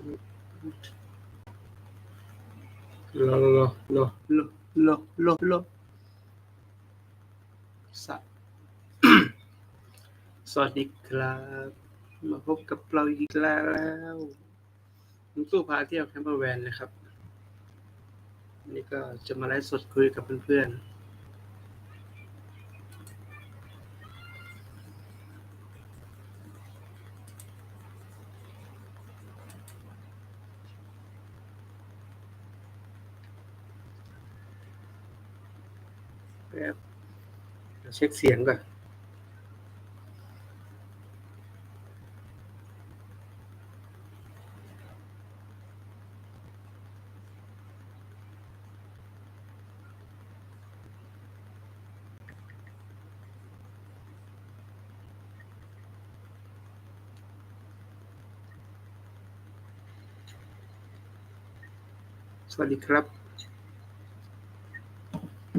โลโลโลโลโลโลโลสสวัสดีครับ มาพบกับเราอีกแล้วผมตู้พาเที่ยวแคมเปอร์แวนนะครับ นี่ก็จะมาไลฟ์สดคุยกับเพื่อนๆ ป๊บเดี๋ยวเช็คเสียงก่อนสวัสดีครับ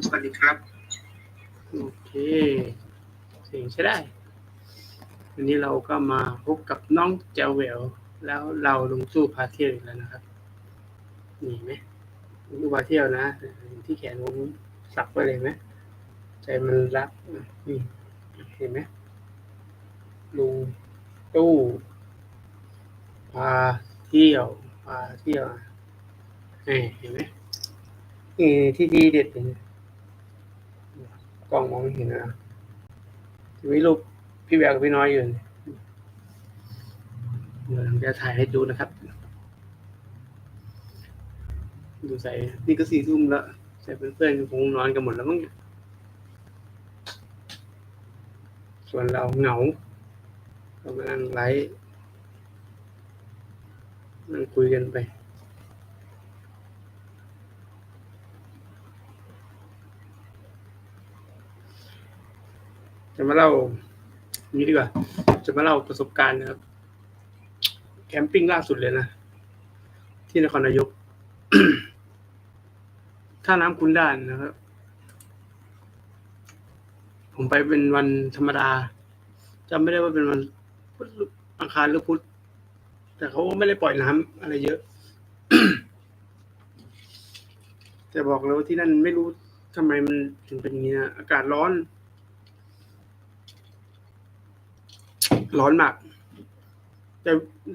สวัสดีครับ โอเคเสียงใช้ได้ วันนี้เราก็มาพบกับน้องเจวเวลแล้วเราลงสู้พาเที่ยวอีกแล้วนะครับหนีไหมลงสู้พาเที่ยวนะ ที่แขนผมสักไว้เลยไหมใจมันรักนี่เห็นไหมลุงตู้พาเที่ยวพาเที่ยวเห็นไหมนี่ที่ดีเด็ดเป็น กล้องมองไม่เห็นนะมีรูปพี่แววกับพี่น้อยอยู่นี่เดี๋ยวผมจะถ่ายให้ดูนะครับ ดูใส่ นี่ก็สี่ทุ่มแล้วใส่เพื่อนๆคงนอนกันหมดแล้วมั้งเนี่ยส่วนเราเหงาเรามานั่งไลฟ์นั่งคุยกันไป จะมาเล่านี้ดีกว่า จะมาเล่าประสบการณ์นะครับ แคมปิ้งล่าสุดเลยนะ ที่นครนายก ท่าน้ำคุณด่านนะครับ ผมไปเป็นวันธรรมดาจำไม่ได้ว่าเป็นวันอังคารหรือพุธแต่เขาก็ไม่ได้ปล่อยน้ำอะไรเยอะ แต่บอกเลยว่าที่นั่นไม่รู้ทำไมมันถึงเป็นอย่างนี้นะอากาศร้อน ร้อนมาก แต่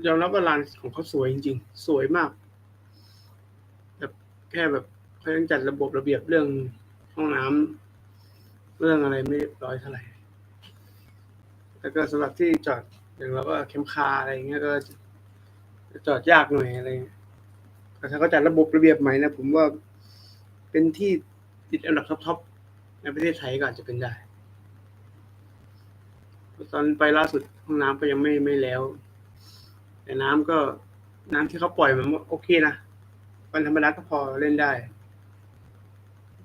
ยอมรับว่าร้านของเขาสวยจริง ๆ สวยมากแบบแค่แบบเขายังจัดระบบระเบียบเรื่องห้องน้ำเรื่องอะไรไม่เรียบร้อยเท่าไหร่แล้วก็สำหรับที่จอดอย่างเราก็เข็มคาอะไรเงี้ยก็จอดยากหน่อยอะไรแต่ถ้าเขาจัดระบบระเบียบใหม่นะผมว่าเป็นที่ติดอันดับท็อปๆในประเทศไทยก็อาจจะเป็นได้ ตอนไปล่าสุดห้องน้ำก็ยังไม่ไม่แล้ว แต่น้ำก็น้ำที่เขาปล่อยมันโอเคนะวันธรรมดาก็พอเล่นได้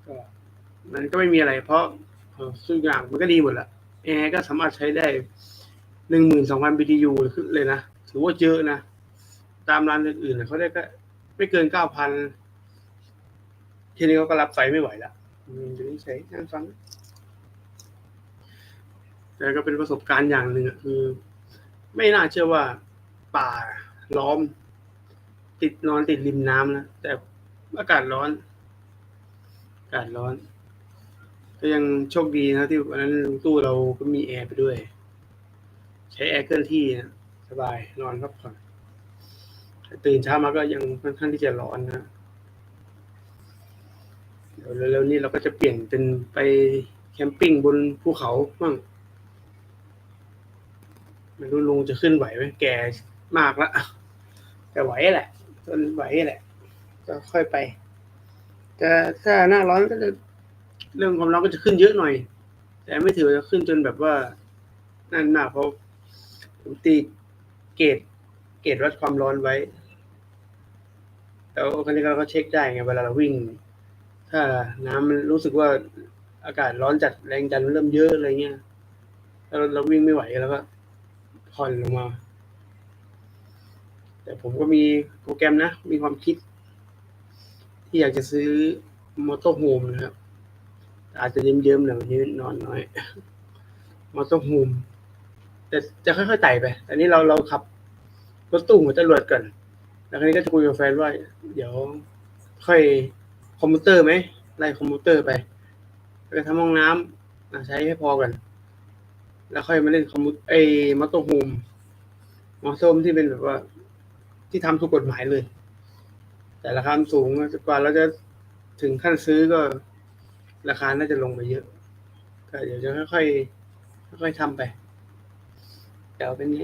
ก็มันก็ไม่มีอะไร เพราะเอ่อทุกอย่างมันก็ดีหมดละแอร์ก็สามารถใช้ได้หนึ่งหมื่นสองพัน BTU ขึ้นเลยนะถือว่าเยอะนะ ตามร้านอื่นๆเขาได้ก็ไม่เกินเก้าพันทีนี้เขาก็รับไฟไม่ไหวละอืมจะนี่ใช้นั่งฟัง แต่ก็เป็นประสบการณ์อย่างหนึ่งคือ ไม่น่าเชื่อว่าป่าล้อม ติดนอนติดริมน้ำนะแต่อากาศร้อน อากาศร้อน ก็ยังโชคดีนะที่วันนั้นตู้เราก็มีแอร์ไปด้วย ใช้แอร์เคลื่อนที่นะสบายนอนพักผ่อนตื่นเช้ามาก็ยังค่อนข้างที่จะร้อนนะเดี๋ยวเร็วนี้เราก็จะเปลี่ยนเป็นไปแคมปิ้งบนภูเขาบ้าง ไม่รู้ลุงจะขึ้นไหวไหมแก่มากแล้วแต่ไหวแหละจนไหวแหละ ก็ค่อยไป แต่ถ้าหน้าร้อนก็จะเรื่องความร้อนก็จะขึ้นเยอะหน่อย แต่ไม่ถือว่าจะขึ้นจนแบบว่านั่นมากเพราะผมตีเกรดเกรดวัดความร้อนไว้แล้วครั้นี้เราก็เช็คได้ไงเวลาเราวิ่ง ถ้าน้ำมันรู้สึกว่าอากาศร้อนจัดแรงจันทร์เริ่มเยอะอะไรเงี้ยแล้วเราเราวิ่งไม่ไหวแล้วก็ ผ่อนลงมา แต่ผมก็มีโปรแกรมนะ มีความคิด ที่อยากจะซื้อมอเตอร์โฮมนะครับ อาจจะเยิ้มๆหน่อยวันนี้นอนน้อยมอเตอร์โฮมแต่จะค่อยๆไต่ไปอันนี้เราเราขับรถตู้หัวจรวดก่อนแล้วคราวนี้ก็จะคุยกับแฟนว่า เดี๋ยวค่อยคอมพิวเตอร์ไหมไล่คอมพิวเตอร์ไปแล้วก็ทำห้องน้ำใช้ให้พอกัน แล้วค่อยมาเล่นคอมพิวไอ้มอเตโฮมมอเตอร์โฮมที่เป็นแบบว่า ที่ทำถูกกฎหมายเลย แต่ราคาสูงกว่าเราจะถึงขั้นซื้อก็ ราคาน่าจะลงไปเยอะ ก็เดี๋ยวจะค่อยๆค่อยๆทำไปเดี๋ยวเป็นไง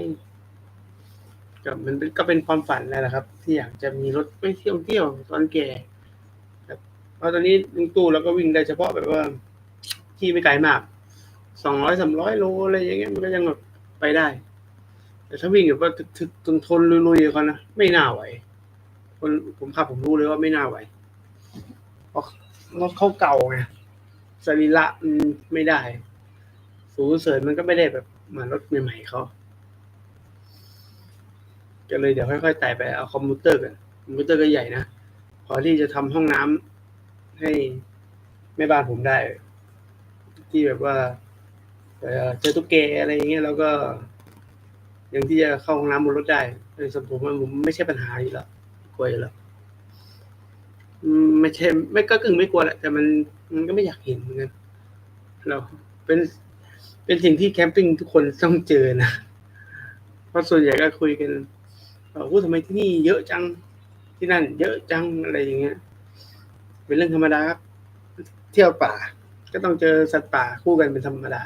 ก็มันเป็นก็เป็นความฝันแหละครับ ที่อยากจะมีรถไปเที่ยวเที่ยวตอนแก่เพราะตอนนี้ลุงตู่เราก็วิ่งได้เฉพาะแบบว่า ที่ไม่ไกลมาก สองร้อยสามร้อยโลอะไรอย่างเงี้ยมันก็ยังแบบไปได้ แต่ถ้าวิ่งแบบว่าถึกทนทนลุยๆเขานะไม่น่าไหวคนผมขับผมรู้เลยว่าไม่น่าไหวรถเขาเก่าไงสรีระมันไม่ได้ สูงเสริญมันก็ไม่ได้แบบเหมือนรถใหม่ๆเขาก็เลยเดี๋ยวค่อยๆไต่ไปเอาคอมพิวเตอร์กันคอมพิวเตอร์ก็ใหญ่นะพอที่จะทำห้องน้ำให้แม่บ้านผมได้ ที่แบบว่า เอ่อเจอตุ๊กแกอะไรอย่างเงี้ยแล้วก็ ยังที่จะเข้าห้องน้ำบนรถได้ในสำหรับผมว่าผมไม่ใช่ปัญหาอยู่แล้วกลัวอยู่แล้วอืมไม่ใช่ไม่ก็กึ่งไม่กลัวแหละแต่มันมันก็ไม่อยากเห็นเหมือนกันเราเป็นเป็นสิ่งที่แคมปิ้งทุกคนต้องเจอนะเพราะส่วนใหญ่ก็คุยกันเออว่าทำไมที่นี่เยอะจังที่นั่น เยอะจังอะไรอย่างเงี้ย เป็นเรื่องธรรมดาครับเที่ยวป่า ก็ต้องเจอสัตว์ป่าคู่กันเป็นธรรมดา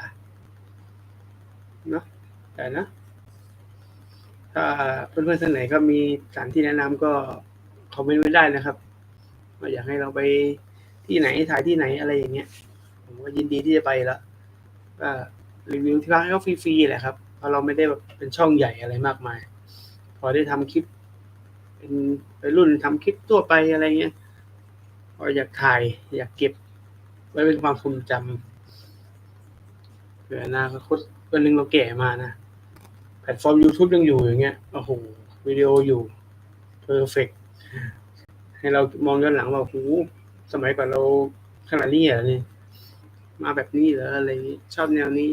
เนาะแต่นะ ถ้าเพื่อนๆท่านไหนก็มีสถานที่แนะนำก็คอมเมนต์ไว้ได้นะครับว่าอยากให้เราไปที่ไหนถ่ายที่ไหนอะไรอย่างเงี้ย ผมก็ยินดีที่จะไปแล้วก็รีวิวที่พักให้เขาฟรีๆแหละครับเพราะเราไม่ได้แบบเป็นช่องใหญ่อะไรมากมาย พอได้ทำคลิป เป็นไปรุ่นทำคลิปทั่วไปอะไรเงี้ยพออยากถ่าย อยากเก็บ ไว้เป็นความทรงจำเผื่ออนาคต วันหนึ่งเราแก่มานะ แพลตฟอร์ม YouTube ยังอยู่อย่างเงี้ยโอ้โหวิดีโออยู่เพอร์เฟกให้เรามองย้อนหลังว่าโอ้โหสมัยก่อนเราขนาดนี้เหรอนี่มาแบบนี้เหรออะไรนี้ชอบแนวนี้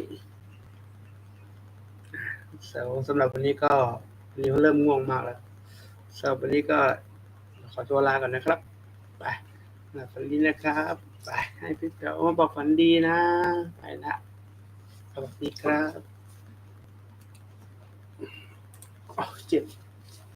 สำสำหรับวันนี้ก็วันนี้เริ่มง่วงมากแล้วสำหรับวันนี้ก็ขอตัวลาก่อนนะครับ ไปหลับฝันดีนะครับ ไปให้พี่เต๋อมาบอกฝันดีนะ ไปละ สวัสดีครับเจ็บ